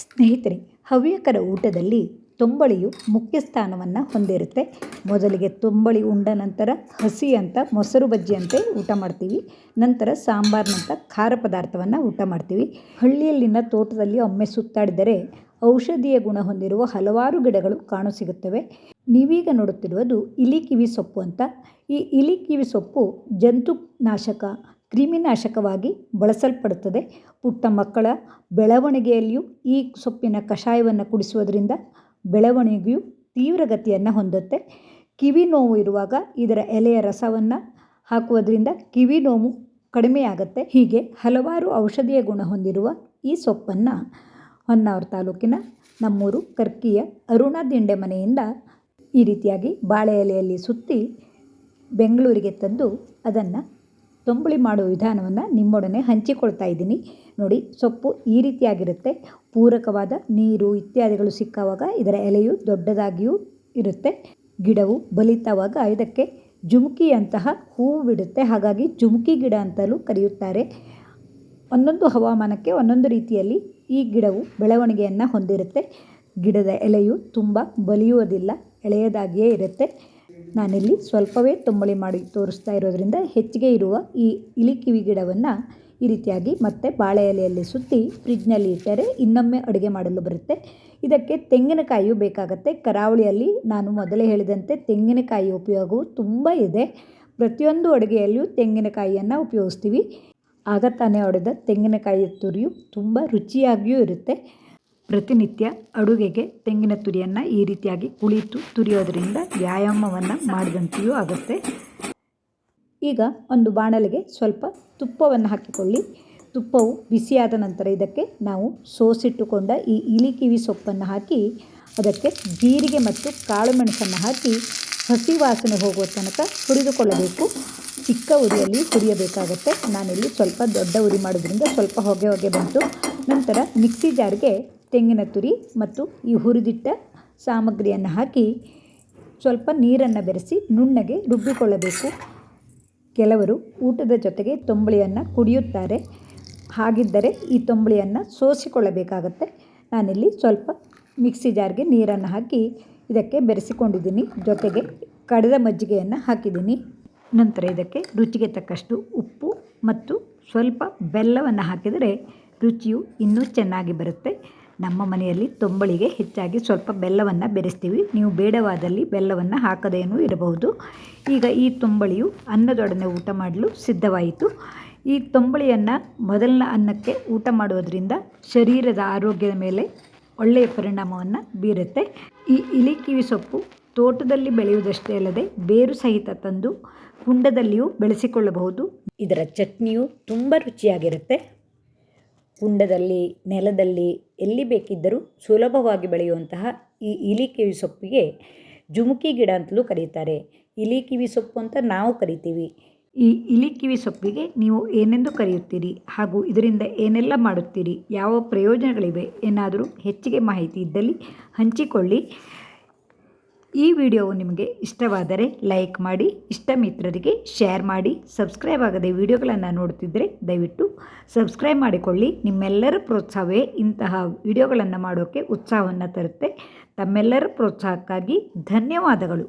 ಸ್ನೇಹಿತರೆ, ಹವ್ಯಕರ ಊಟದಲ್ಲಿ ತುಂಬಳಿಯು ಮುಖ್ಯ ಸ್ಥಾನವನ್ನು ಹೊಂದಿರುತ್ತೆ. ಮೊದಲಿಗೆ ತುಂಬಳಿ ಉಂಡ ನಂತರ ಹಸಿ ಅಂತ, ಮೊಸರು ಬಜ್ಜಿ ಅಂತೆ ಊಟ ಮಾಡ್ತೀವಿ. ನಂತರ ಸಾಂಬಾರಿನಂಥ ಖಾರ ಪದಾರ್ಥವನ್ನು ಊಟ ಮಾಡ್ತೀವಿ. ಹಳ್ಳಿಯಲ್ಲಿನ ತೋಟದಲ್ಲಿ ಒಮ್ಮೆ ಸುತ್ತಾಡಿದರೆ ಔಷಧೀಯ ಗುಣ ಹೊಂದಿರುವ ಹಲವಾರು ಗಿಡಗಳು ಕಾಣಸಿಗುತ್ತವೆ ನೀವೀಗ ನೋಡುತ್ತಿರುವುದು ಇಲಿ ಕಿವಿ ಸೊಪ್ಪು ಅಂತ. ಈ ಇಲಿ ಕಿವಿ ಸೊಪ್ಪು ಜಂತು ನಾಶಕ ಕ್ರಿಮಿನಾಶಕವಾಗಿ ಬಳಸಲ್ಪಡುತ್ತದೆ. ಪುಟ್ಟ ಮಕ್ಕಳ ಬೆಳವಣಿಗೆಯಲ್ಲಿಯೂ ಈ ಸೊಪ್ಪಿನ ಕಷಾಯವನ್ನು ಕುಡಿಸುವುದರಿಂದ ಬೆಳವಣಿಗೆಯು ತೀವ್ರಗತಿಯನ್ನು ಹೊಂದುತ್ತೆ. ಕಿವಿ ನೋವು ಇರುವಾಗ ಇದರ ಎಲೆಯ ರಸವನ್ನು ಹಾಕುವುದರಿಂದ ಕಿವಿ ನೋವು ಕಡಿಮೆಯಾಗುತ್ತೆ. ಹೀಗೆ ಹಲವಾರು ಔಷಧೀಯ ಗುಣ ಹೊಂದಿರುವ ಈ ಸೊಪ್ಪನ್ನು ಹೊನ್ನಾವರ ತಾಲೂಕಿನ ನಮ್ಮೂರು ಕರ್ಕಿಯ ಅರುಣ ದಿಂಡೆ ಮನೆಯಿಂದ ಈ ರೀತಿಯಾಗಿ ಬಾಳೆ ಎಲೆಯಲ್ಲಿ ಸುತ್ತಿ ಬೆಂಗಳೂರಿಗೆ ತಂದು ಅದನ್ನು ತೊಂಬಳಿ ಮಾಡುವ ವಿಧಾನವನ್ನು ನಿಮ್ಮೊಡನೆ ಹಂಚಿಕೊಳ್ತಾ ಇದ್ದೀನಿ. ನೋಡಿ, ಸೊಪ್ಪು ಈ ರೀತಿಯಾಗಿರುತ್ತೆ. ಪೂರಕವಾದ ನೀರು ಇತ್ಯಾದಿಗಳು ಸಿಕ್ಕವಾಗ ಇದರ ಎಲೆಯು ದೊಡ್ಡದಾಗಿಯೂ ಇರುತ್ತೆ. ಗಿಡವು ಬಲಿತವಾಗ ಇದಕ್ಕೆ ಜುಮುಕಿಯಂತಹ ಹೂವು ಬಿಡುತ್ತೆ. ಹಾಗಾಗಿ ಜುಮುಕಿ ಗಿಡ ಅಂತಲೂ ಕರೆಯುತ್ತಾರೆ. ಒಂದೊಂದು ಹವಾಮಾನಕ್ಕೆ ಒಂದೊಂದು ರೀತಿಯಲ್ಲಿ ಈ ಗಿಡವು ಬೆಳವಣಿಗೆಯನ್ನು ಹೊಂದಿರುತ್ತೆ. ಗಿಡದ ಎಲೆಯು ತುಂಬ ಬಲಿಯುವುದಿಲ್ಲ, ಎಳೆಯದಾಗಿಯೇ ಇರುತ್ತೆ. ನಾನಿಲ್ಲಿ ಸ್ವಲ್ಪವೇ ತುಂಬಳಿ ಮಾಡಿ ತೋರಿಸ್ತಾ ಇರೋದ್ರಿಂದ ಹೆಚ್ಚಿಗೆ ಇರುವ ಈ ಇಲಿ ಕಿವಿ ಗಿಡವನ್ನು ಈ ರೀತಿಯಾಗಿ ಮತ್ತೆ ಬಾಳೆ ಎಲೆಯಲ್ಲಿ ಸುತ್ತಿ ಫ್ರಿಜ್ನಲ್ಲಿ ಇಟ್ಟರೆ ಇನ್ನೊಮ್ಮೆ ಅಡುಗೆ ಮಾಡಲು ಬರುತ್ತೆ. ಇದಕ್ಕೆ ತೆಂಗಿನಕಾಯಿಯು ಬೇಕಾಗುತ್ತೆ. ಕರಾವಳಿಯಲ್ಲಿ ನಾನು ಮೊದಲೇ ಹೇಳಿದಂತೆ ತೆಂಗಿನಕಾಯಿ ಉಪಯೋಗವು ತುಂಬ ಇದೆ. ಪ್ರತಿಯೊಂದು ಅಡುಗೆಯಲ್ಲಿಯೂ ತೆಂಗಿನಕಾಯಿಯನ್ನು ಉಪಯೋಗಿಸ್ತೀವಿ. ಆಗ ತಾನೇ ಹೊಡೆದ ತೆಂಗಿನಕಾಯಿಯ ತುರಿಯು ತುಂಬ ರುಚಿಯಾಗಿಯೂ ಇರುತ್ತೆ. ಪ್ರತಿನಿತ್ಯ ಅಡುಗೆಗೆ ತೆಂಗಿನ ತುರಿಯನ್ನು ಈ ರೀತಿಯಾಗಿ ಕುಳಿತು ತುರಿಯೋದರಿಂದ ವ್ಯಾಯಾಮವನ್ನು ಮಾಡಿದಂತೆಯೂ ಆಗುತ್ತೆ. ಈಗ ಒಂದು ಬಾಣಲೆಗೆ ಸ್ವಲ್ಪ ತುಪ್ಪವನ್ನು ಹಾಕಿಕೊಳ್ಳಿ. ತುಪ್ಪವು ಬಿಸಿಯಾದ ನಂತರ ಇದಕ್ಕೆ ನಾವು ಸೋಸಿಟ್ಟುಕೊಂಡ ಈ ಇಲಿಕಿವಿ ಸೊಪ್ಪನ್ನು ಹಾಕಿ, ಅದಕ್ಕೆ ಜೀರಿಗೆ ಮತ್ತು ಕಾಳುಮೆಣಸನ್ನು ಹಾಕಿ ಹಸಿ ವಾಸನೆ ಹೋಗುವ ತನಕ ಹುರಿದುಕೊಳ್ಳಬೇಕು. ಚಿಕ್ಕ ಉರಿಯಲ್ಲಿ ಹುರಿಯಬೇಕಾಗುತ್ತೆ. ನಾನಿಲ್ಲಿ ಸ್ವಲ್ಪ ದೊಡ್ಡ ಉರಿ ಮಾಡೋದ್ರಿಂದ ಸ್ವಲ್ಪ ಹೊಗೆ ಹೊಗೆ ಬಂತು. ನಂತರ ಮಿಕ್ಸಿ ಜಾರ್ಗೆ ತೆಂಗಿನ ತುರಿ ಮತ್ತು ಈ ಹುರಿದಿಟ್ಟ ಸಾಮಗ್ರಿಯನ್ನು ಹಾಕಿ ಸ್ವಲ್ಪ ನೀರನ್ನು ಬೆರೆಸಿ ನುಣ್ಣಗೆ ರುಬ್ಬಿಕೊಳ್ಳಬೇಕು. ಕೆಲವರು ಊಟದ ಜೊತೆಗೆ ತೊಂಬಳಿಯನ್ನು ಕುಡಿಯುತ್ತಾರೆ. ಹಾಗಿದ್ದರೆ ಈ ತೊಂಬಳಿಯನ್ನು ಸೋಸಿಕೊಳ್ಳಬೇಕಾಗತ್ತೆ. ನಾನಿಲ್ಲಿ ಸ್ವಲ್ಪ ಮಿಕ್ಸಿ ಜಾರ್ಗೆ ನೀರನ್ನು ಹಾಕಿ ಇದಕ್ಕೆ ಬೆರೆಸಿಕೊಂಡಿದ್ದೀನಿ. ಜೊತೆಗೆ ಕಡದ ಮಜ್ಜಿಗೆಯನ್ನು ಹಾಕಿದ್ದೀನಿ. ನಂತರ ಇದಕ್ಕೆ ರುಚಿಗೆ ತಕ್ಕಷ್ಟು ಉಪ್ಪು ಮತ್ತು ಸ್ವಲ್ಪ ಬೆಲ್ಲವನ್ನು ಹಾಕಿದರೆ ರುಚಿಯು ಇನ್ನೂ ಚೆನ್ನಾಗಿ ಬರುತ್ತೆ. ನಮ್ಮ ಮನೆಯಲ್ಲಿ ತುಂಬಳಿಗೆ ಹೆಚ್ಚಾಗಿ ಸ್ವಲ್ಪ ಬೆಲ್ಲವನ್ನು ಬೆರೆಸ್ತೀವಿ. ನೀವು ಬೇಡವಾದಲ್ಲಿ ಬೆಲ್ಲವನ್ನು ಹಾಕದೇನೂ ಇರಬಹುದು. ಈಗ ಈ ತುಂಬಳಿಯು ಅನ್ನದೊಡನೆ ಊಟ ಮಾಡಲು ಸಿದ್ಧವಾಯಿತು. ಈ ತೊಂಬಳಿಯನ್ನು ಮೊದಲನ ಅನ್ನಕ್ಕೆ ಊಟ ಮಾಡೋದರಿಂದ ಶರೀರದ ಆರೋಗ್ಯದ ಮೇಲೆ ಒಳ್ಳೆಯ ಪರಿಣಾಮವನ್ನು ಬೀರುತ್ತೆ. ಈ ಇಲಿ ಕಿವಿ ಸೊಪ್ಪು ತೋಟದಲ್ಲಿ ಬೆಳೆಯುವುದಷ್ಟೇ ಅಲ್ಲದೆ ಬೇರು ಸಹಿತ ತಂದು ಕುಂಡದಲ್ಲಿಯೂ ಬೆಳೆಸಿಕೊಳ್ಳಬಹುದು. ಇದರ ಚಟ್ನಿಯು ತುಂಬ ರುಚಿಯಾಗಿರುತ್ತೆ. ಕುಂಡದಲ್ಲಿ, ನೆಲದಲ್ಲಿ ಎಲ್ಲಿ ಬೇಕಿದ್ದರೂ ಸುಲಭವಾಗಿ ಬೆಳೆಯುವಂತಹ ಈ ಇಲಿಕಿವಿ ಸೊಪ್ಪಿಗೆ ಜುಮುಕಿ ಗಿಡ ಅಂತಲೂ ಕರೀತಾರೆ. ಇಲಿಕಿವಿ ಸೊಪ್ಪು ಅಂತ ನಾವು ಕರಿತೀವಿ. ಈ ಇಲಿಕಿವಿ ಸೊಪ್ಪಿಗೆ ನೀವು ಏನೆಂದು ಕರೆಯುತ್ತೀರಿ? ಹಾಗೂ ಇದರಿಂದ ಏನೆಲ್ಲ ಮಾಡುತ್ತೀರಿ? ಯಾವ ಪ್ರಯೋಜನಗಳಿವೆ? ಏನಾದರೂ ಹೆಚ್ಚಿಗೆ ಮಾಹಿತಿ ಇದ್ದಲ್ಲಿ ಹಂಚಿಕೊಳ್ಳಿ. ಈ ವಿಡಿಯೋವು ನಿಮಗೆ ಇಷ್ಟವಾದರೆ ಲೈಕ್ ಮಾಡಿ ಇಷ್ಟ ಮಿತ್ರರಿಗೆ ಶೇರ್ ಮಾಡಿ, ಸಬ್ಸ್ಕ್ರೈಬ್ ಆಗದೆ ವಿಡಿಯೋಗಳನ್ನು ನೋಡ್ತಿದ್ದರೆ ದಯವಿಟ್ಟು ಸಬ್ಸ್ಕ್ರೈಬ್ ಮಾಡಿಕೊಳ್ಳಿ. ನಿಮ್ಮೆಲ್ಲರ ಪ್ರೋತ್ಸಾಹವೇ ಇಂತಹ ವಿಡಿಯೋಗಳನ್ನು ಮಾಡೋಕ್ಕೆ ಉತ್ಸಾಹವನ್ನು ತರುತ್ತೆ. ತಮ್ಮೆಲ್ಲರ ಪ್ರೋತ್ಸಾಹಕ್ಕಾಗಿ ಧನ್ಯವಾದಗಳು.